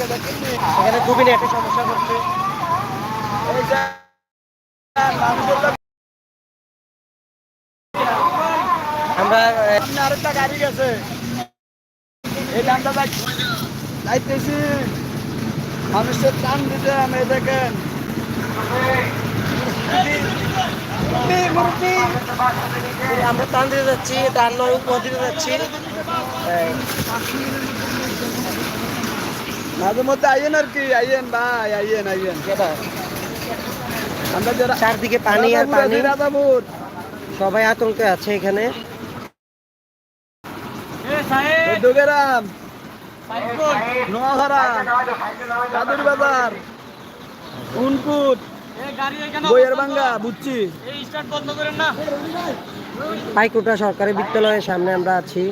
এখানে খুবই একটা সমস্যা করছে। আমরা আরেকটা গাড়ি গেছে। এই গানটা যাইতেছি মানুষের টান দিতে আমি দেখেন। আমরা টান দিতে যাচ্ছি টান নয় দিতে যাচ্ছি। মাঝে মধ্যে আইয়েন আর কি আইয়েন ভাই আইয়েন আইয়েন। আমরা যারা চারদিকে পানি আর পানি। আছি, রাজাপুর সবাই আতঙ্কে আছে এখানে। চৌদ্দগ্রাম নোয়াহারা কাদুর বাজার। উনকুট বইয়ের বাঙ্গা বুঝছি। পাইকুটা সরকারি বিদ্যালয়ের সামনে আমরা আছি।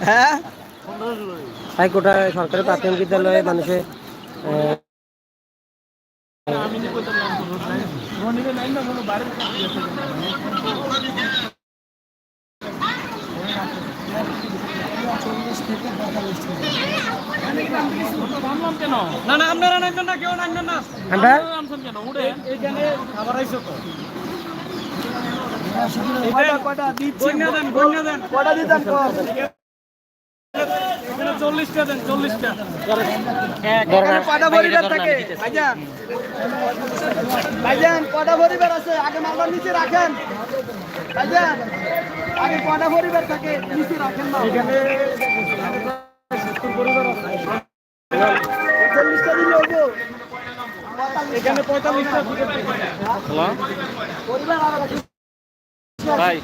হ্যাঁ? পাইকুটা সরকারি প্রাথমিক বিদ্যালয়ে মানুষের না না আপনারা নামবেন না কেউ নামবেন না। আমরা? নামছেন কেন? উঠে। এইখানে আবার আইসো তো। কয়টা কয়টা দিচ্ছি বন্যা দেন কয়টা দিতাম কর এখানে চল্লিশটা দেন চল্লিশটা এখানে কয়টা পরিবার থাকে। ভাইজান। ভাইজান কয়টা পরিবার আছে। আগে মালবার নিচে রাখেন। ভাইজান আগে কয়টা পরিবার থাকে নিচে রাখেন না। চল্লিশটা দিলে হব এখানে পঁয়তাল্লিশটা পরিবার ভাই।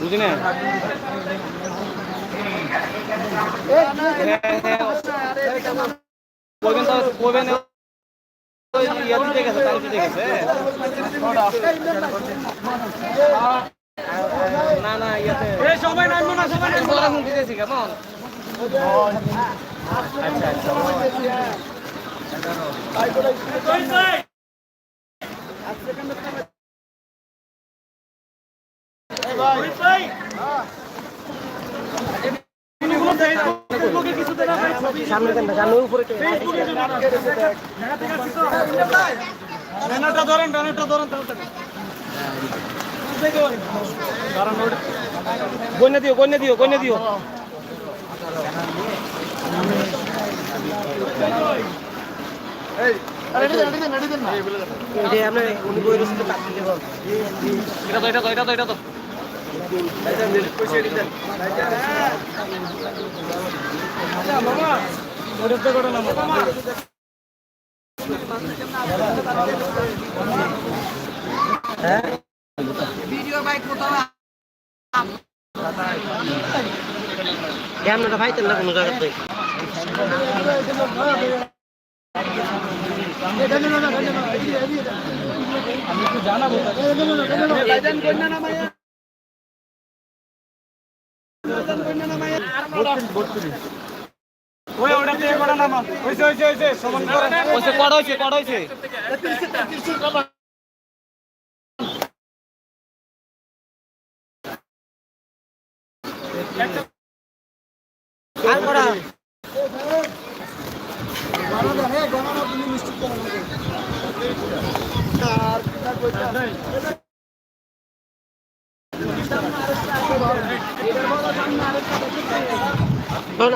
বুঝি না এদিকে তো গেছে না ইয়াতে দিতেছি কেমন সামনে দেন সামনে উপরে ব্যানারটা ধরেন ব্যানারটা ধরেন তাড়াতাড়ি দিও গন্যা দিও গন্যা দিও এই, আমরা উনি বই রসিতে এটা তো এটা তো এটা তো এটা তো তো করে না মামা হ্যাঁ ক্যামেরাটা না কোনো ভাইজান কন্যা নামাইয়া। ভাইজান ওই ওটা থেকে করা নামা হইছে হইছে হইছে সমান করে হইছে কড় হইছে কড় হইছে আর করা শোন,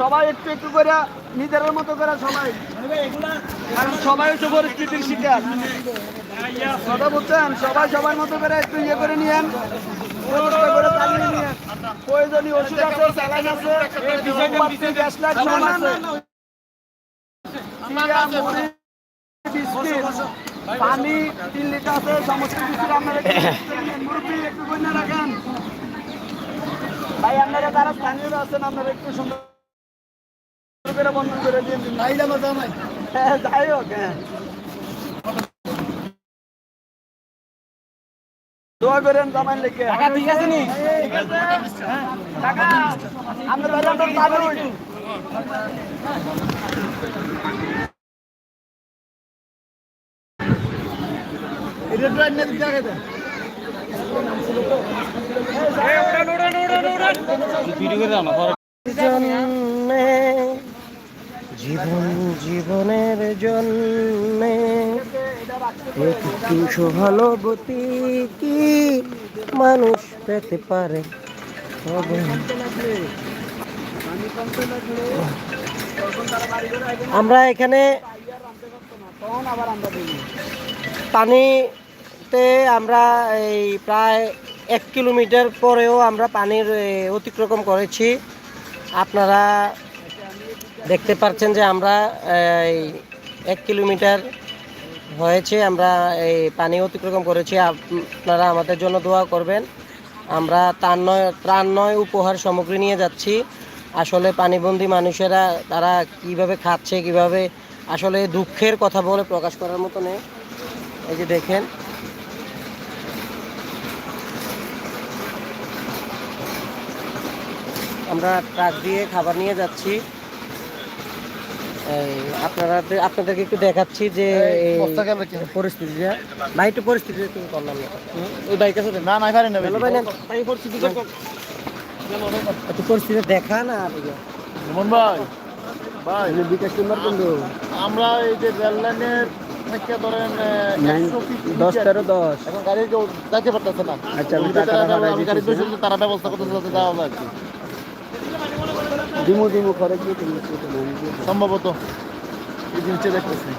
সবাই একটু একটু করে নিজের মতো করে সবাই। সবাই হচ্ছে পরিস্থিতির শিকার। কথা বলছেন? সবাই সবার মতো করে একটু ইয়ে করে নিয়েন। আছে সমস্ত কিছু আপনারা একটু ভাই, আপনারা যারা স্থানীয় আছেন, আপনারা একটু সুন্দর করে বন্ধন করে দিন। হ্যাঁ যাই হোক হ্যাঁ। দোয়া করেন জামাই লেগে ঠিক আছে নি? টাকা আমরা বাইরে আমরা পাবো এটা ড্রাইভ না দিতে আগে দেন ভিডিও করে দাও না জীবন, জীবনের জন্যে। একটু সহানুভূতি কি? মানুষ পেতে পারে। আমরা এখানে পানিতে আমরা এই প্রায় এক কিলোমিটার পরেও আমরা পানির অতিক্রম করেছি। আপনারা দেখতে পাচ্ছেন যে আমরা এক কিলোমিটার হয়েছে, আমরা এই পানি অতিক্রম করেছি। আপনারা আমাদের জন্য দোয়া করবেন। আমরা ত্রাণ নয় ত্রাণ নয় উপহার সামগ্রী নিয়ে যাচ্ছি। আসলে পানিবন্দী মানুষেরা, তারা কীভাবে খাচ্ছে, কীভাবে আসলে দুঃখের কথা বলে প্রকাশ করার মতো নেই। এই যে দেখেন। আমরা ট্রাক দিয়ে খাবার নিয়ে যাচ্ছি। আপনারা আপনাদেরকে একটু দেখাচ্ছি যে পরিস্থিতিটা একটু পরিস্থিতি করলাম না ওই বাইক আছে না না পারেন না ভালো ভাই নেন। একটু পরিস্থিতি দেখা না আর ইয়ে। ভাই ভাই। বিকাশ নাম্বার কিন্তু আমরা এই যে রেল লাইনের থেকে ধরেন দশ তেরো দশ। এখন গাড়ি কেউ যাইতে পারতেছে না। আচ্ছা, টাকাটা তারা- ব্যবস্থা করতেছে যাতে দেওয়া যায় দিমু দিমু করে কি সম্ভবত। এই জিনিসটা দেখতেছি।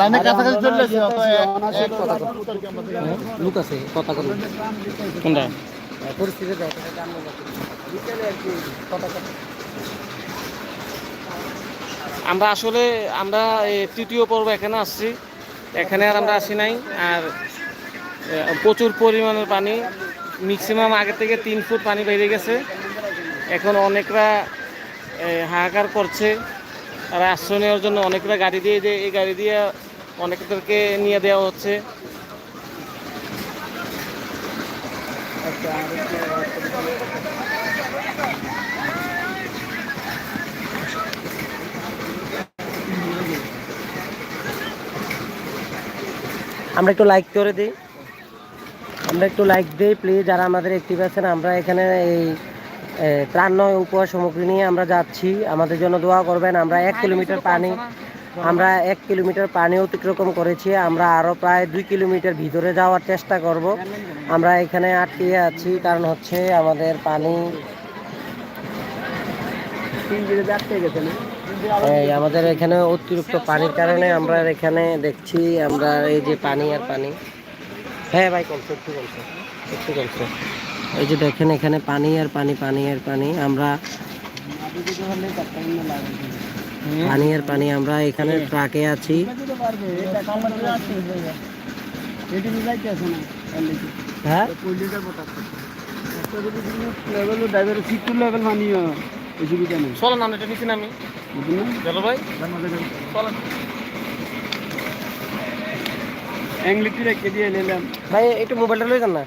লাইনের কাছাকাছি চলে। লুক আছে কথা কোনটা? পরিস্থিতি কথা কথা আমরা আসলে আমরা এই তৃতীয় পর্ব এখানে আসছি। এখানে আর আমরা আসি নাই। আর প্রচুর পরিমাণের পানি। ম্যাক্সিমাম আগে থেকে তিন ফুট পানি বেরিয়ে গেছে। এখন অনেকরা হাহাকার করছে। তারা আশ্রয় নেওয়ার জন্য অনেকরা গাড়ি দিয়ে দিয়ে এই গাড়ি দিয়ে অনেকদেরকে নিয়ে দেওয়া হচ্ছে। আমরা একটু লাইক করে দিই। আমরা একটু লাইক দিই প্লিজ যারা আমাদের অ্যাক্টিভ আছেন, আমরা এখানে এই ত্রাণ নয় উপহার সামগ্রী নিয়ে আমরা যাচ্ছি। আমাদের জন্য দোয়া করবেন, আমরা এক কিলোমিটার পানি, আমরা এক কিলোমিটার পানি অতিক্রম করেছি। আমরা আরও প্রায় দুই কিলোমিটার ভিতরে যাওয়ার চেষ্টা করব। আমরা এখানে আটকে আছি, কারণ হচ্ছে আমাদের পানি আমাদের এখানে অতিরিক্ত পানির কারণে আমরা এখানে দেখছি, আমরা এই যে পানি আর পানি। হ্যাঁ ভাই, কমছে, একটু কমছে একটু কমছে। এই যে দেখেন এখানে পানি আর পানি পানি আর পানি আমরা পানি আর পানি আমরা এখানে ট্রাকে আছি। হ্যাঁ? চলেন আমরা এটা ভাই চলেন অ্যাংলিটি রেখে দিয়ে নিলাম ভাই একটু মোবাইলটা লয়ে যান না।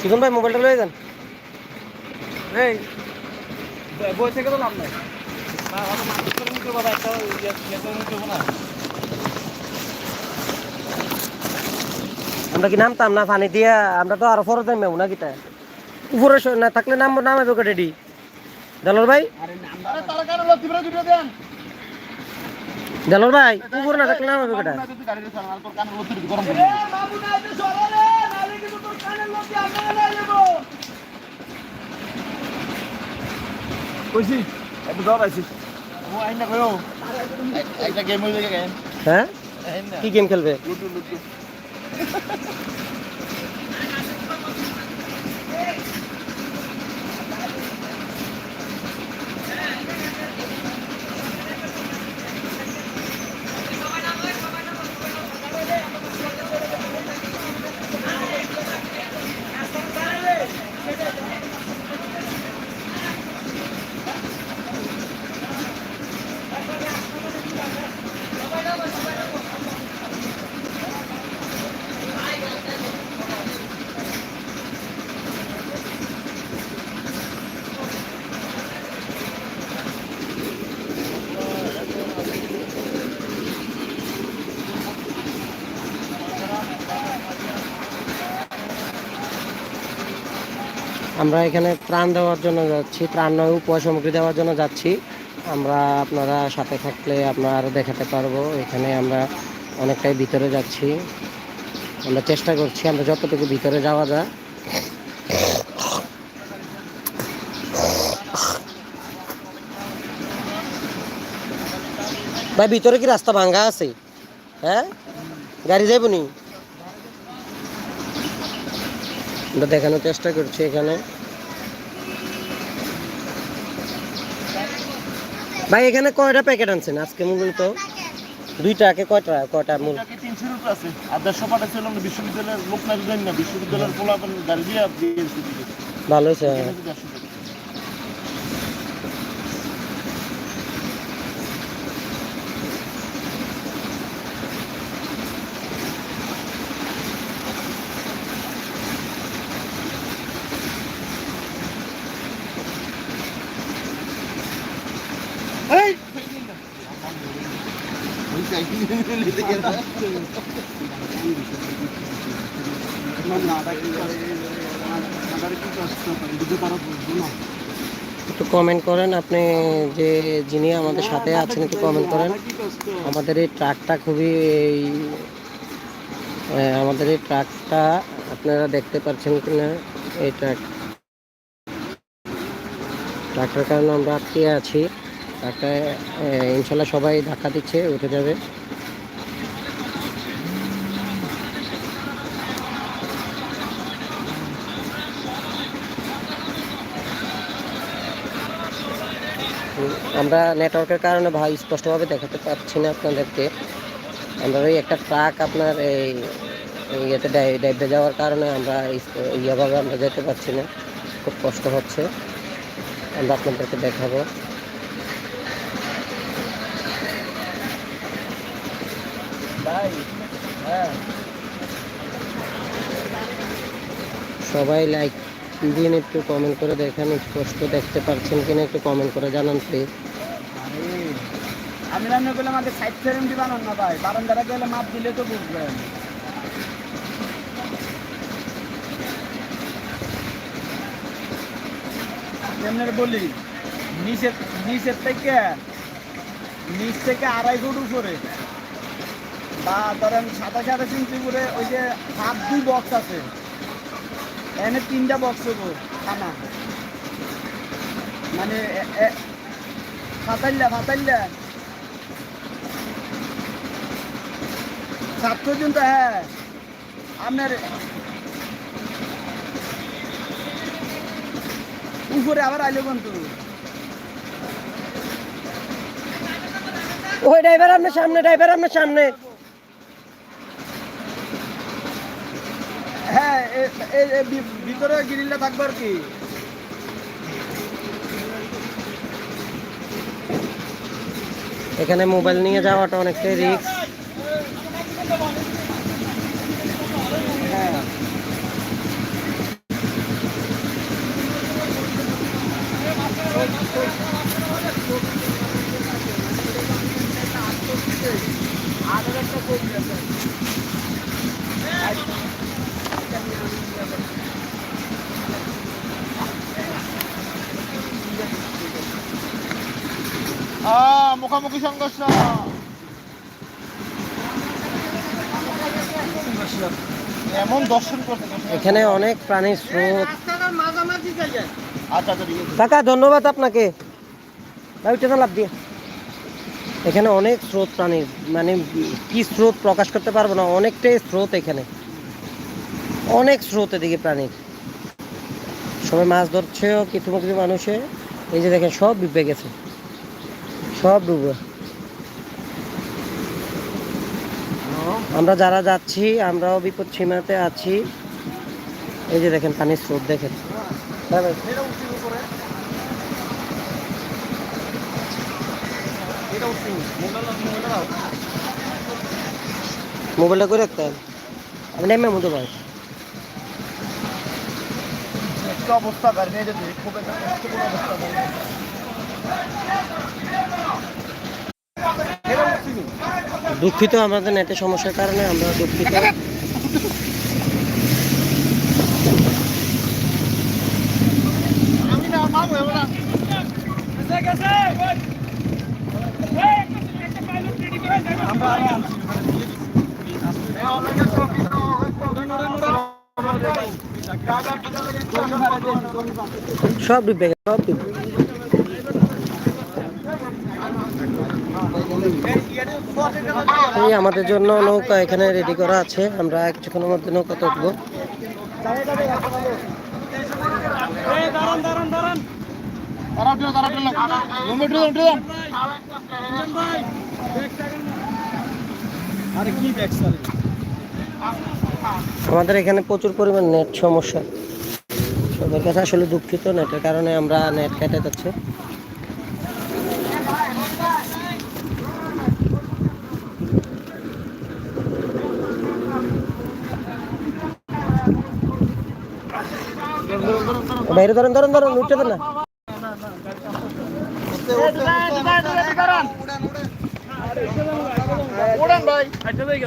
সুজন ভাই মোবাইলটা লয়ে যান। এই বই থেকে তো লাভ নাই। আমরা কি নামতাম না পানি দিয়া? আমরা তো আরও ফরত নামবো না কিতা? উপরে না থাকলে নাম নামাবে ওকে রেডি দেলোর ভাই? দেলোর ভাই উপরে না থাকলে নামাবে ওটা কইছি? একটু জ্বর আইছি। ও আইনা কইও। একটা গেম হইলে গেম হ্যাঁ? কি গেম খেলবে? Ludo ludo. আমরা এখানে ত্রাণ দেওয়ার জন্য যাচ্ছি, ত্রাণ নয়, উপহার সামগ্রী দেওয়ার জন্য যাচ্ছি। আমরা আপনারা সাথে থাকলে আপনারা আরও দেখাতে পারব। এখানে আমরা অনেকটাই ভিতরে যাচ্ছি। আমরা চেষ্টা করছি, আমরা যতটুকু ভিতরে যাওয়া যায়। ভাই, ভিতরে কি রাস্তা ভাঙ্গা আছে? হ্যাঁ? গাড়ি যাইব নি? আমরা দেখানোর চেষ্টা করছি এখানে। ভাই এখানে কয়টা প্যাকেট আনছেন আজকে মূলত? দুইটা কে কয়টা? কয়টা মূল? তিনশো আছে। আর দেড়শো আমরা বিশ্ববিদ্যালয়ের লোক না। বিশ্ববিদ্যালয়ের পোলা গাড়ি দিয়ে ভালো হয়েছে। একটু কমেন্ট করেন আপনি যে যিনি আমাদের সাথে আছেন একটু কমেন্ট করেন। আমাদের এই ট্রাকটা খুবই এই আমাদের এই ট্রাকটা আপনারা দেখতে পাচ্ছেন কিনা? এই ট্রাক ট্রাকটার কারণে আমরা আটকে আছি। ট্রাকটায় আহ, ইনশাল্লাহ সবাই ধাক্কা দিচ্ছে উঠে যাবে। আমরা নেটওয়ার্কের কারণে ভাই স্পষ্টভাবে দেখাতে পারছি না আপনাদেরকে। আমরা ওই একটা ট্রাক আপনার এই ইয়েতে ডাই- ডাইবে যাওয়ার কারণে আমরা ইয়েভাবে আমরা যেতে পারছি না। খুব কষ্ট হচ্ছে। আমরা আপনাদেরকে দেখাবো। সবাই লাইক দিন, একটু কমেন্ট করে দেখেন, স্পষ্ট দেখতে পাচ্ছেন কিনা, একটু কমেন্ট করে জানান প্লিজ আমি রান্না করলে আমাদের সাইড ফ্রেম বানান না ভাই। বারান্দাটা গেলে মাপ দিলে তো বুঝবেন। বলি? নিচের নিচের থেকে, নিচ থেকে আড়াই ফুট উপরে। বা ধরেন সাতাশ, আঠাশ ইঞ্চি করে ওই যে হাত দুই বক্স আছে। এনে তিনটা বক্স হব, খানা। মানে এ- এ- সাত পর্যন্ত হ্যাঁ আপনার উপরে আবার আইলো কিন্তু ওই ড্রাইভার আপনার সামনে ড্রাইভার আপনার সামনে হ্যাঁ এ- এ- এ ভি- ভিতরে গিরিলটা থাকবে আর কি এখানে মোবাইল নিয়ে যাওয়াটা অনেকটাই রিস্ক মুখামুখি সংঘর্ষ। এমন দর্শন করতে এখানে অনেক প্রাণীর স্রোত। আচ্ছা আচ্ছা কাকা ধন্যবাদ আপনাকে। লাভ দিয়ে। এখানে অনেক স্রোত প্রাণীর মানে কি স্রোত প্রকাশ করতে পারব না, অনেকটাই স্রোত এখানে। অনেক স্রোত এদিকে প্রাণীর সবাই মাছ ধরছেও কিছু কিছু মানুষে। এই যে দেখেন, সব ডুবে গেছে। সব ডুবে। আমরা যারা যাচ্ছি, আমরাও বিপদ সীমাতে আছি। এই যে দেখেন, পানির স্রোত দেখেন হ্যাঁ ভাই এটা উঠছে উপরে এটা উঠছে মোবাইলটা করে রাখতে হবে আমি নেমে মতো ভাই অবস্থা। দুঃখিত আমাদের নেটের সমস্যার কারণে আমরা দুঃখিত। সব ডুবে গেছে সব ডুবে এই আমাদের জন্য নৌকা এখানে রেডি করা আছে। আমরা কিছুক্ষণের মধ্যে নৌকা যান আমাদের এখানে প্রচুর পরিমাণ নেট সমস্যা। সবার কাছে আসলে দুঃখিত নেটের কারণে আমরা নেট কেটে যাচ্ছে। বাইরে ধরেন ধরেন ধরেন উঠতে দেন না।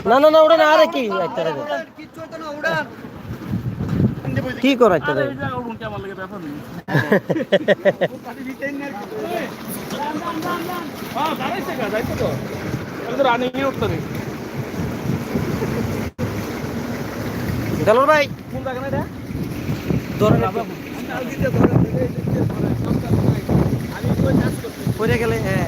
না না না ওটা না আরে কি? রে। কি করো একটা রে? রানিং এ উঠতে দেলোর ভাই। কোন জায়গা না এটা? ধরেন। পড়ে গেলে হ্যাঁ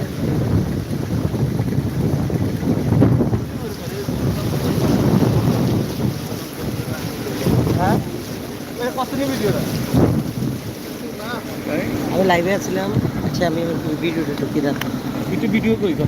কত নিয়ে ভিডিওটা আমি লাইভে আছিলাম। আচ্ছা আমি ভিডিওটা ঢুকিয়ে একটু ভিডিও করি তো।